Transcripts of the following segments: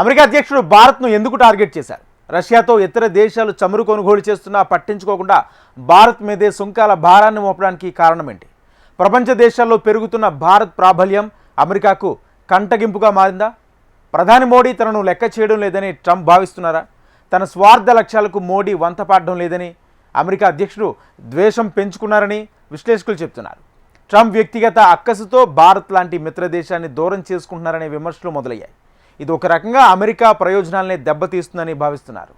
America అధ్యక్షుడు భారత్ను ఎందుకు టార్గెట్ చేశారు? రష్యాతో ఇతర దేశాలు చమురు కొనుగోలు చేస్తున్నా పట్టించుకోకుండా భారత్ మీదే సుంకాల భారాన్ని మోపడానికి కారణం ఏంటి ప్రపంచ దేశాల్లో పెరుగుతున్న భారత్ ప్రాబల్యం అమెరికాకు కంటగింపుగా మారిందా? ప్రధాని మోడీ తనను లెక్క చేయడం లేదని ట్రంప్ భావిస్తున్నారా? తన స్వార్థ లక్ష్యాలకు మోడీ వంతపాడడం లేదని అమెరికా అధ్యక్షుడు ద్వేషం పెంచుకున్నారని విశ్లేషకులు చెప్తున్నారు. ట్రంప్ వ్యక్తిగత అక్కసుతో భారత్ లాంటి మిత్ర దేశాన్ని దూరం చేసుకుంటున్నారనే విమర్శలు మొదలయ్యాయి. ఇది ఒక రకంగా అమెరికా ప్రయోజనాలనే దెబ్బతీస్తుందని భావిస్తున్నారు.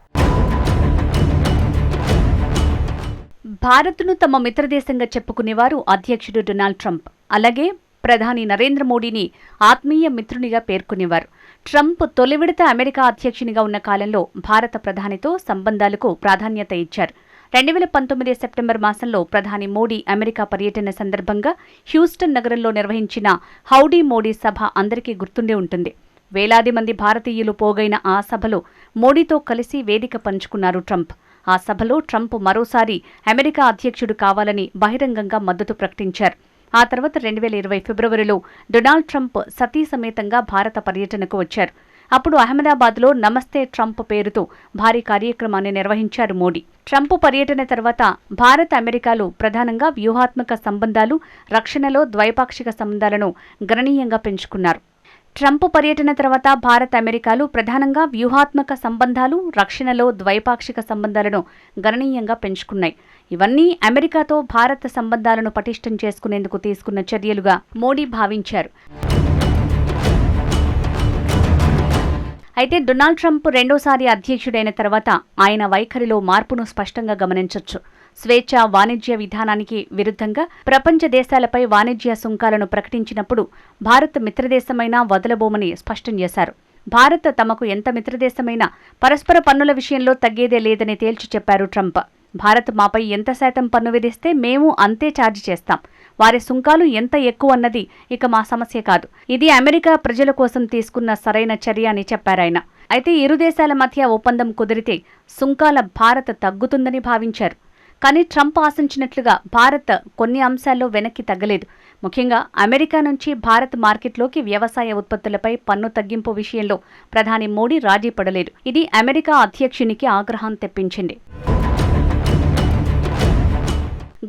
భారత్ను తమ మిత్రదేశంగా చెప్పుకునేవారు అధ్యక్షుడు డొనాల్డ్ ట్రంప్. అలాగే ప్రధాని నరేంద్ర మోడీని ఆత్మీయ మిత్రునిగా పేర్కొనేవారు. ట్రంప్ తొలి విడత అమెరికా అధ్యక్షునిగా ఉన్న కాలంలో భారత ప్రధానితో సంబంధాలకు ప్రాధాన్యత ఇచ్చారు. రెండు వేల పంతొమ్మిది సెప్టెంబర్ మాసంలో ప్రధాని మోడీ అమెరికా పర్యటన సందర్భంగా హ్యూస్టన్ నగరంలో నిర్వహించిన హౌడీ మోడీ సభ అందరికీ గుర్తుండే ఉంటుంది. వేలాది మంది భారతీయులు పోగైన ఆ సభలో మోడీతో కలిసి వేదిక పంచుకున్నారు ట్రంప్. ఆ సభలో ట్రంప్ మరోసారి అమెరికా అధ్యక్షుడు కావాలని బహిరంగంగా మద్దతు ప్రకటించారు. ఆ తర్వాత రెండు వేల ఇరవై ఫిబ్రవరిలో డొనాల్డ్ ట్రంప్ సతీ సమేతంగా భారత పర్యటనకు వచ్చారు. అప్పుడు అహ్మదాబాద్లో నమస్తే ట్రంప్ పేరుతో భారీ కార్యక్రమాన్ని నిర్వహించారు మోడీ. ట్రంప్ పర్యటన తర్వాత భారత్ అమెరికాలు ప్రధానంగా వ్యూహాత్మక సంబంధాలు రక్షణలో ద్వైపాక్షిక సంబంధాలను గణనీయంగా పెంచుకున్నారు. ట్రంప్ పర్యటన తర్వాత భారత్ అమెరికాలు ప్రధానంగా వ్యూహాత్మక సంబంధాలు రక్షణలో ద్వైపాక్షిక సంబంధాలను గణనీయంగా పెంచుకున్నాయి. ఇవన్నీ అమెరికాతో భారత్ సంబంధాలను పటిష్టం చేసుకునేందుకు తీసుకున్న చర్యలుగా మోడీ భావించారు. అయితే డొనాల్డ్ ట్రంప్ రెండోసారి అధ్యక్షుడైన తర్వాత ఆయన వైఖరిలో మార్పును స్పష్టంగా గమనించొచ్చు. స్వేచ్ఛ వాణిజ్య విధానానికి విరుద్ధంగా ప్రపంచ దేశాలపై వాణిజ్య సుంకాలను ప్రకటించినప్పుడు భారత్ మిత్రదేశమైనా వదలబోమని స్పష్టం చేశారు. భారత్ తమకు ఎంత మిత్రదేశమైనా పరస్పర పన్నుల విషయంలో తగ్గేదే లేదని తేల్చి చెప్పారు ట్రంప్. భారత్ మాపై ఎంత శాతం పన్ను విధిస్తే మేము అంతే ఛార్జ్ చేస్తాం. వారి సుంకాలు ఎంత ఎక్కువ అన్నది ఇక మా సమస్య కాదు. ఇది అమెరికా ప్రజల కోసం తీసుకున్న సరైన చర్య అని చెప్పారాయన అయితే ఇరు దేశాల మధ్య ఒప్పందం కుదిరితే సుంకాల భారత్ తగ్గుతుందని భావించారు. కానీ ట్రంప్ ఆశించినట్లుగా భారత్ కొన్ని అంశాల్లో వెనక్కి తగ్గలేదు. ముఖ్యంగా అమెరికా నుంచి భారత్ మార్కెట్లోకి వ్యవసాయ ఉత్పత్తులపై పన్ను తగ్గింపు విషయంలో ప్రధాని మోడీ రాజీ పడలేదు. ఇది అమెరికా అధ్యక్షునికి ఆగ్రహం తెప్పించింది.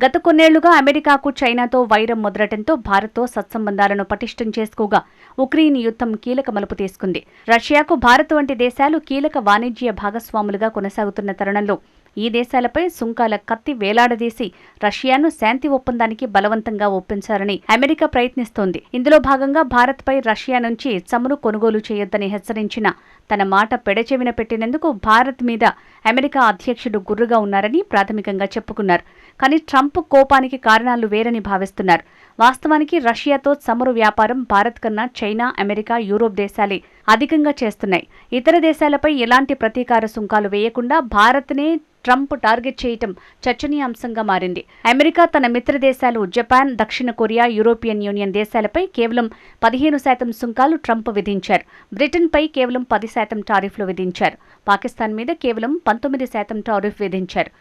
గత కొన్నేళ్ళుగా అమెరికాకు చైనాతో వైరం ముదరటంతో భారత్తో సత్సంబంధాలను పటిష్టం చేసుకోగా ఉక్రెయిన్ యుద్ధం కీలక మలుపు తీసుకుంది. రష్యాకు భారత్ వంటి దేశాలు కీలక వాణిజ్య భాగస్వాములుగా కొనసాగుతున్న తరుణంలో ఈ దేశాలపై సుంకాల కత్తి వేలాడదీసి రష్యాను శాంతి ఒప్పందానికి బలవంతంగా ఒప్పించాలని అమెరికా ప్రయత్నిస్తోంది. ఇందులో భాగంగా భారత్పై రష్యా నుంచి చమురు కొనుగోలు చేయొద్దని హెచ్చరించిన తన మాట పెడచెవిన పెట్టినందుకు భారత్ మీద అమెరికా అధ్యక్షుడు గుర్రుగా ఉన్నారని ప్రాథమికంగా చెప్పుకున్నారు. కానీ ట్రంప్ కోపానికి కారణాలు వేరని భావిస్తున్నారు. వాస్తవానికి రష్యాతో చమురు వ్యాపారం భారత్ కన్నా చైనా అమెరికా యూరోప్ దేశాలే అధికంగా చేస్తున్నాయి. ఇతర దేశాలపై ఎలాంటి ప్రతీకార సుంకాలు వేయకుండా భారత్నే ట్రంప్ టార్గెట్ చేయటం చర్చనీయాంశంగా మారింది. అమెరికా తన మిత్ర దేశాలు జపాన్ దక్షిణ కొరియా యూరోపియన్ యూనియన్ దేశాలపై కేవలం పదిహేను శాతం సుంకాలు ట్రంప్ విధించారు. బ్రిటన్పై కేవలం పది శాతం టారిఫ్లు విధించారు. పాకిస్తాన్ మీద కేవలం పంతొమ్మిది శాతం టారిఫ్ విధించారు.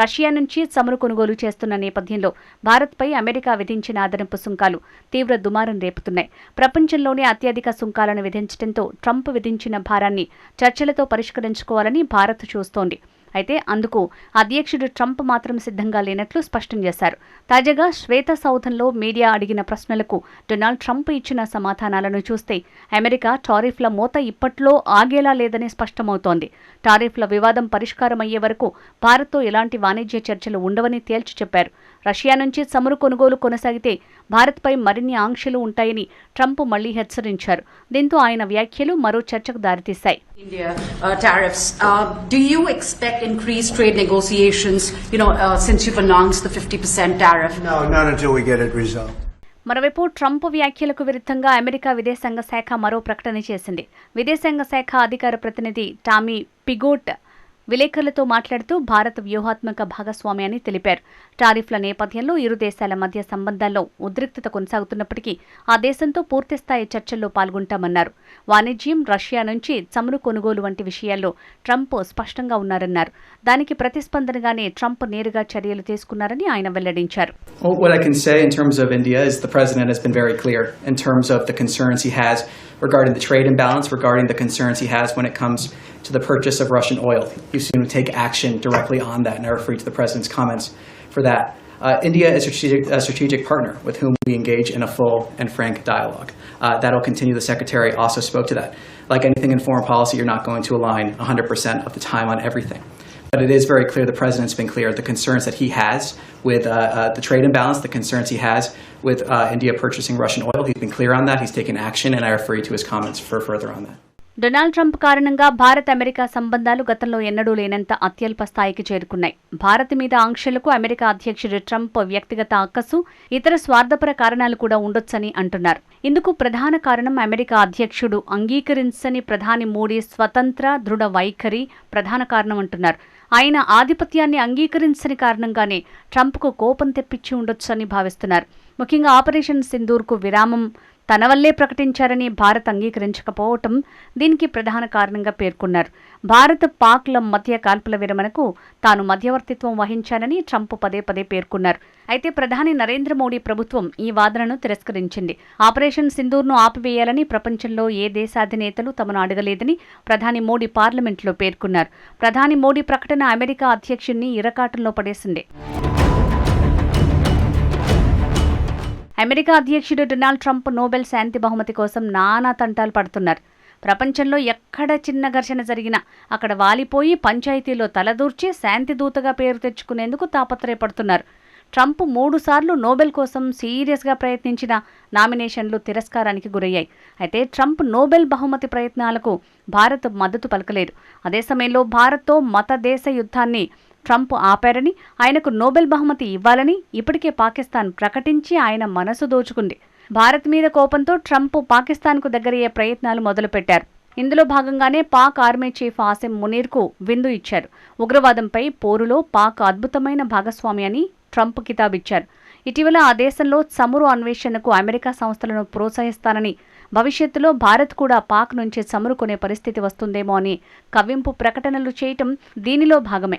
రష్యా నుంచి చమురు కొనుగోలు చేస్తున్న నేపథ్యంలో భారత్పై అమెరికా విధించిన అదనపు సుంకాలు తీవ్ర దుమారం రేపుతున్నాయి. ప్రపంచంలోనే అత్యధిక సుంకాలను విధించడంతో ట్రంప్ విధించిన భారాన్ని చర్చలతో పరిష్కరించుకోవాలని భారత్ చూస్తోంది. అయితే అందుకు అధ్యక్షుడు ట్రంప్ మాత్రం సిద్ధంగా లేనట్లు స్పష్టం చేశారు. తాజాగా శ్వేత సౌధంలో మీడియా అడిగిన ప్రశ్నలకు డొనాల్డ్ ట్రంప్ ఇచ్చిన సమాధానాలను చూస్తే అమెరికా టారిఫ్ల మూత ఇప్పట్లో ఆగేలా లేదని స్పష్టమవుతోంది. టారిఫ్ల వివాదం పరిష్కారమయ్యే వరకు భారత్తో ఎలాంటి వాణిజ్య చర్చలు ఉండవని తేల్చి చెప్పారు. రష్యా నుంచి చమురు కొనుగోలు కొనసాగితే భారత్పై మరిన్ని ఆంక్షలు ఉంటాయని ట్రంప్ మళ్ళీ హెచ్చరించారు దీంతో ఆయన వ్యాఖ్యలు మరో చర్చకు దారితీశాయి India uh, tariffs. Uh, do you expect increased trade negotiations, you know, uh, since you've announced the 50% tariff? No, not until we get it resolved. మరోవైపు ట్రంప్ వ్యాఖ్యలకు విరుద్ధంగా అమెరికా విదేశాంగ శాఖ మరో ప్రకటన చేసింది విదేశాంగ శాఖ అధికార ప్రతినిధి టామీ పిగోట్ విలేకరులతో మాట్లాడుతూ భారత్ వ్యూహాత్మక భాగస్వామి అని తెలిపారు టారిఫ్ల నేపథ్యంలో ఇరు దేశాల మధ్య సంబంధాల్లో ఉద్రిక్తత కొనసాగుతున్నప్పటికీ ఆ దేశంతో పూర్తిస్థాయి చర్చల్లో పాల్గొంటామన్నారు వాణిజ్యం రష్యా నుంచి చమురు కొనుగోలు వంటి విషయాల్లో ట్రంప్ స్పష్టంగా ఉన్నారన్నారు దానికి ప్రతిస్పందనగానే ట్రంప్ నేరుగా చర్యలు తీసుకున్నారని ఆయన వెల్లడించారు what I can say in terms of India is the president has been very clear in terms of the concerns he has regarding the trade imbalance, regarding the concerns he has when it comes to the purchase of Russian oil. You've seen him take action directly on that, and I refer to the president's comments for that. Uh, India is a strategic, a strategic partner with whom we engage in a full and frank dialogue. Uh, that'll continue. The secretary also spoke to that. Like anything in foreign policy, you're not going to align 100% of the time on everything. But it is very clear, the president's been clear, the concerns that he has with uh, uh, the trade imbalance, the concerns he has with uh, India purchasing Russian oil. He's been clear on that. He's taken action, and I refer you to his comments for further on that. Donald Trump కారణంగా Bharat America సంబంధాలు గతంలో ఎన్నడూ లేనంత అత్యల్ప స్థాయికి చేరుకున్నాయి. భారత్ మీద ఆంక్షలకు America అధ్యక్షుడు ట్రంప్ వ్యక్తిగత అక్కసు ఇతర స్వార్థపర కారణాలు కూడా ఉండొచ్చని అంటున్నారు. ఇందుకు ప్రధాన కారణం అమెరికా అధ్యక్షుడు అంగీకరించని ప్రధాని మోడీ స్వతంత్ర దృఢ వైఖరి ప్రధాన కారణం అంటున్నారు. ఆయన ఆధిపత్యాన్ని అంగీకరించని కారణంగానే ట్రంప్కు కోపం తెప్పించి ఉండొచ్చని భావిస్తున్నారు. ముఖ్యంగా ఆపరేషన్ సింధూర్కు విరామం తన వల్లే ప్రకటించారని భారత్ అంగీకరించకపోవటం దీనికి ప్రధాన కారణంగా పేర్కొన్నారు. భారత్ పాక్ల మధ్య కాల్పుల విరమణకు తాను మధ్యవర్తిత్వం వహించానని ట్రంప్ పదే పదే పేర్కొన్నారు. అయితే ప్రధాని నరేంద్ర మోడీ ప్రభుత్వం ఈ వాదనను తిరస్కరించింది. ఆపరేషన్ సింధూర్ను ఆపివేయాలని ప్రపంచంలో ఏ దేశాధినేతలు తమను అడగలేదని ప్రధాని మోడీ పార్లమెంట్లో పేర్కొన్నారు. ప్రధాని మోడీ ప్రకటన అమెరికా అధ్యక్షుణ్ణి ఇరకాటంలో పడేసింది. అమెరికా అధ్యక్షుడు డొనాల్డ్ ట్రంప్ నోబెల్ శాంతి బహుమతి కోసం నానా తంటాలు పడుతున్నారు. ప్రపంచంలో ఎక్కడ చిన్న ఘర్షణ జరిగినా అక్కడ వాలిపోయి పంచాయతీలో తలదూర్చి శాంతి దూతగా పేరు తెచ్చుకునేందుకు తాపత్రయపడుతున్నారు. ట్రంప్ మూడుసార్లు నోబెల్ కోసం సీరియస్గా ప్రయత్నించిన నామినేషన్లు తిరస్కారానికి గురయ్యాయి. అయితే ట్రంప్ నోబెల్ బహుమతి ప్రయత్నాలకు భారత్ మద్దతు పలకలేదు. అదే సమయంలో భారత్తో మత దేశ యుద్ధాన్ని ట్రంప్ ఆపారని ఆయనకు నోబెల్ బహుమతి ఇవ్వాలని ఇప్పటికే పాకిస్తాన్ ప్రకటించి ఆయన మనసు దోచుకుంది. భారత్ మీద కోపంతో ట్రంప్ పాకిస్తాన్కు దగ్గరయ్యే ప్రయత్నాలు మొదలుపెట్టారు. ఇందులో భాగంగానే పాక్ ఆర్మీ చీఫ్ ఆసిమ్ మునీర్కు విందు ఇచ్చారు. ఉగ్రవాదంపై పోరులో పాక్ అద్భుతమైన భాగస్వామి అని ట్రంప్ కితాబిచ్చారు. ఇటీవల ఆ దేశంలో చమురు అన్వేషణకు అమెరికా సంస్థలను ప్రోత్సహిస్తానని భవిష్యత్తులో భారత్ కూడా పాక్ నుంచి చమురు కొనే పరిస్థితి వస్తుందేమో అని కవింపు ప్రకటనలు చేయటం దీనిలో భాగమే.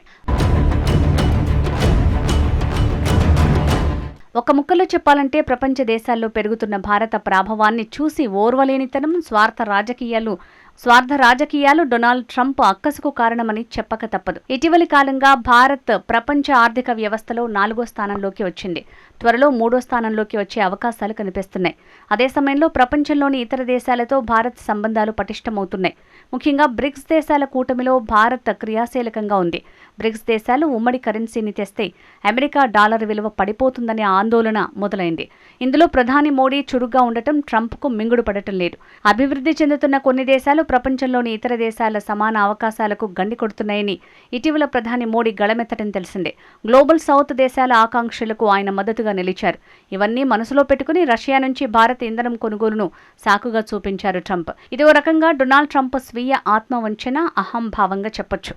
ఒక ముక్కలో చెప్పాలంటే ప్రపంచ దేశాల్లో పెరుగుతున్న భారత ప్రాభవాన్ని చూసి ఓర్వలేనితనం స్వార్థ రాజకీయాలు స్వార్థ రాజకీయాలు డొనాల్డ్ ట్రంప్ అక్కసుకు కారణమని చెప్పక తప్పదు. ఇటీవలి కాలంగా భారత్ ప్రపంచ ఆర్థిక వ్యవస్థలో నాలుగో స్థానంలోకి వచ్చింది. త్వరలో మూడో స్థానంలోకి వచ్చే అవకాశాలు కనిపిస్తున్నాయి. అదే సమయంలో ప్రపంచంలోని ఇతర దేశాలతో భారత్ సంబంధాలు పటిష్టమవుతున్నాయి. ముఖ్యంగా బ్రిక్స్ దేశాల కూటమిలో భారత్ క్రియాశీలకంగా ఉంది. బ్రిక్స్ దేశాలు ఉమ్మడి కరెన్సీని తెస్తే అమెరికా డాలర్ విలువ పడిపోతుందనే ఆందోళన మొదలైంది. ఇందులో ప్రధాని మోడీ చురుగ్గా ఉండటం ట్రంప్కు మింగుడు పడటం లేదు. అభివృద్ధి చెందుతున్న కొన్ని దేశాలు ప్రపంచంలోని ఇతర దేశాల సమాన అవకాశాలకు గండి కొడుతున్నాయని ఇటీవల ప్రధాని మోడీ గళమెత్తడం తెలిసిందే. గ్లోబల్ సౌత్ దేశాల ఆకాంక్షలకు ఆయన మద్దతుగా నిలిచారు. ఇవన్నీ మనసులో పెట్టుకుని రష్యా నుంచి భారత్ ఇంధనం కొనుగోలును సాకుగా చూపించారు ట్రంప్. ఇదో రకంగా డొనాల్డ్ ట్రంప్ స్వీయ ఆత్మవంచన అహంభావంగా చెప్పొచ్చు.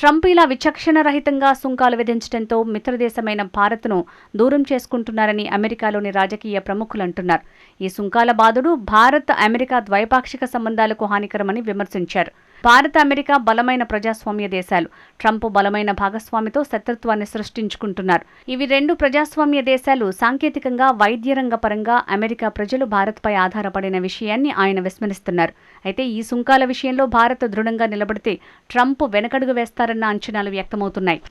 ట్రంప్ ఇలా విచక్షణ రహితంగా సుంకాలు విధించడంతో మిత్రదేశమైన భారత్ను దూరం చేసుకుంటున్నారని అమెరికాలోని రాజకీయ ప్రముఖులు అంటున్నారు. ఈ సుంకాల బాధుడు భారత్ అమెరికా ద్వైపాక్షిక సంబంధాలకు హానికరమని విమర్శించారు. భారత అమెరికా బలమైన ప్రజాస్వామ్య దేశాలు. ట్రంప్ బలమైన భాగస్వామితో శత్రుత్వాన్ని సృష్టించుకుంటున్నారు. ఇవి రెండు ప్రజాస్వామ్య దేశాలు సాంకేతికంగా వైద్య రంగ పరంగా అమెరికా ప్రజలు భారత్పై ఆధారపడిన విషయాన్ని ఆయన విస్మరిస్తున్నారు. అయితే ఈ సుంకాల విషయంలో భారత్ దృఢంగా నిలబడితే ట్రంప్ వెనకడుగు వేస్తారన్న అంచనాలు వ్యక్తమవుతున్నాయి.